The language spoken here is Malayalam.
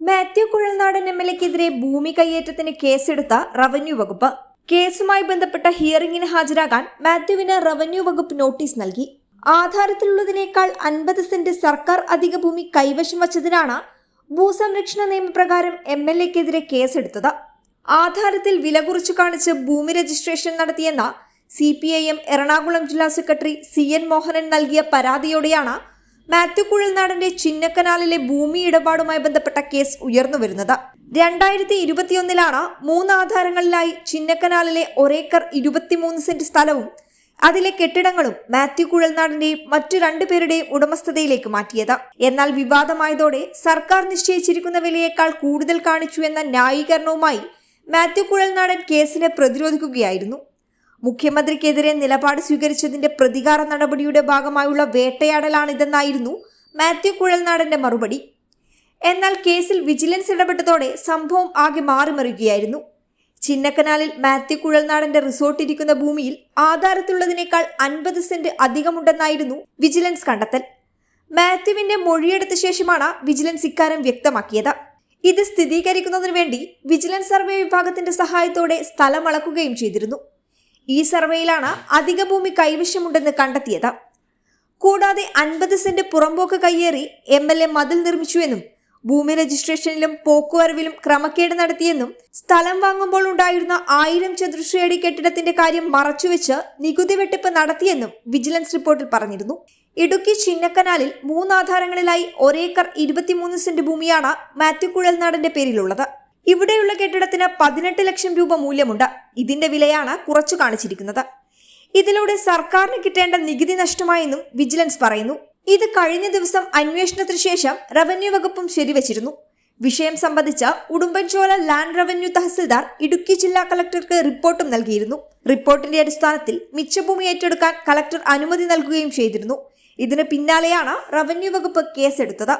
മാത്യു കുഴൽനാടൻ എം എൽ എക്കെതിരെ ഭൂമി കയ്യേറ്റത്തിന് കേസെടുത്ത റവന്യൂ വകുപ്പ്. കേസുമായി ബന്ധപ്പെട്ട ഹിയറിംഗിന് ഹാജരാകാൻ മാത്യുവിന് റവന്യൂ വകുപ്പ് നോട്ടീസ് നൽകി. ആധാരത്തിലുള്ളതിനേക്കാൾ അൻപത് സെന്റ് സർക്കാർ അധിക ഭൂമി കൈവശം വച്ചതിനാണ് ഭൂസംരക്ഷണ നിയമപ്രകാരം എം എൽ എക്കെതിരെ കേസെടുത്തത്. ആധാരത്തിൽ വില കുറിച്ചു കാണിച്ച് ഭൂമി രജിസ്ട്രേഷൻ നടത്തിയെന്ന C P I M Ernakulam ജില്ലാ സെക്രട്ടറി സി എൻ മോഹനൻ നൽകിയ പരാതിയോടെയാണ് മാത്യു കുഴൽനാടന്റെ ചിന്നക്കനാലിലെ ഭൂമി ഇടപാടുമായി ബന്ധപ്പെട്ട കേസ് ഉയർന്നുവരുന്നത് രണ്ടായിരത്തി ഇരുപത്തിയൊന്നിലാണ് മൂന്ന് ആധാരങ്ങളിലായി ചിന്നക്കനാലിലെ ഒരേക്കർ ഇരുപത്തിമൂന്ന് സെന്റ് സ്ഥലവും അതിലെ കെട്ടിടങ്ങളും മാത്യു കുഴൽനാടിന്റെയും മറ്റു രണ്ടുപേരുടെയും ഉടമസ്ഥതയിലേക്ക് മാറ്റിയത്. എന്നാൽ വിവാദമായതോടെ സർക്കാർ നിശ്ചയിച്ചിരിക്കുന്ന വിലയേക്കാൾ കൂടുതൽ കാണിച്ചു എന്ന ന്യായീകരണവുമായി മാത്യു കുഴൽനാടൻ കേസിനെ പ്രതിരോധിക്കുകയായിരുന്നു. മുഖ്യമന്ത്രിക്കെതിരെ നിലപാട് സ്വീകരിച്ചതിന്റെ പ്രതികാര നടപടിയുടെ ഭാഗമായുള്ള വേട്ടയാടലാണിതെന്നായിരുന്നു മാത്യു കുഴൽനാടന്റെ മറുപടി. എന്നാൽ കേസിൽ വിജിലൻസ് ഇടപെട്ടതോടെ സംഭവം ആകെ മാറിമറിയുകയായിരുന്നു. ചിന്നക്കനാലിൽ മാത്യു കുഴൽനാടന്റെ റിസോർട്ട് ഇരിക്കുന്ന ഭൂമിയിൽ ആധാരത്തുള്ളതിനേക്കാൾ അൻപത് സെന്റ് അധികമുണ്ടെന്നായിരുന്നു വിജിലൻസ് കണ്ടെത്തൽ. മാത്യുവിന്റെ മൊഴിയെടുത്ത ശേഷമാണ് വിജിലൻസ് ഇക്കാര്യം വ്യക്തമാക്കിയത്. ഇത് സ്ഥിരീകരിക്കുന്നതിനു വേണ്ടി വിജിലൻസ് സർവേ വിഭാഗത്തിന്റെ സഹായത്തോടെ സ്ഥലം അളക്കുകയും ചെയ്തിരുന്നു. ഈ സർവേയിലാണ് അധിക ഭൂമി കൈവശമുണ്ടെന്ന് കണ്ടെത്തിയത്. കൂടാതെ അൻപത് സെന്റ് പുറമ്പോക്ക് കയ്യേറി എം എൽ എ മതിൽ നിർമ്മിച്ചുവെന്നും ഭൂമി രജിസ്ട്രേഷനിലും പോക്കുവരവിലും ക്രമക്കേട് നടത്തിയെന്നും സ്ഥലം വാങ്ങുമ്പോൾ ഉണ്ടായിരുന്ന ആയിരം ചതുർശ്രയടി കെട്ടിടത്തിന്റെ കാര്യം മറച്ചുവെച്ച് നികുതി വെട്ടിപ്പ് നടത്തിയെന്നും വിജിലൻസ് റിപ്പോർട്ടിൽ പറഞ്ഞിരുന്നു. ഇടുക്കി ചിന്നക്കനാലിൽ മൂന്നാധാരങ്ങളിലായി ഒരേക്കർ ഇരുപത്തിമൂന്ന് സെന്റ് ഭൂമിയാണ് മാത്യു കുഴൽനാടന്റെ പേരിലുള്ളത്. ഇവിടെയുള്ള കെട്ടിടത്തിന് പതിനെട്ട് ലക്ഷം രൂപ മൂല്യമുണ്ട്. ഇതിന്റെ വിലയാണ് കുറച്ചു കാണിച്ചിരിക്കുന്നത്. ഇതിലൂടെ സർക്കാരിന് കിട്ടേണ്ട നികുതി നഷ്ടമായെന്നും വിജിലൻസ് പറയുന്നു. ഇത് കഴിഞ്ഞ ദിവസം അന്വേഷണത്തിന് ശേഷം റവന്യൂ വകുപ്പും ശരിവച്ചിരുന്നു. വിഷയം സംബന്ധിച്ച് ഉടുമ്പൻചോല ലാൻഡ് റവന്യൂ തഹസിൽദാർ ഇടുക്കി ജില്ലാ കളക്ടർക്ക് റിപ്പോർട്ടും നൽകിയിരുന്നു. റിപ്പോർട്ടിന്റെ അടിസ്ഥാനത്തിൽ മിച്ചഭൂമി ഏറ്റെടുക്കാൻ കളക്ടർ അനുമതി നൽകുകയും ചെയ്തിരുന്നു. ഇതിന് പിന്നാലെയാണ് റവന്യൂ വകുപ്പ് കേസെടുത്തത്.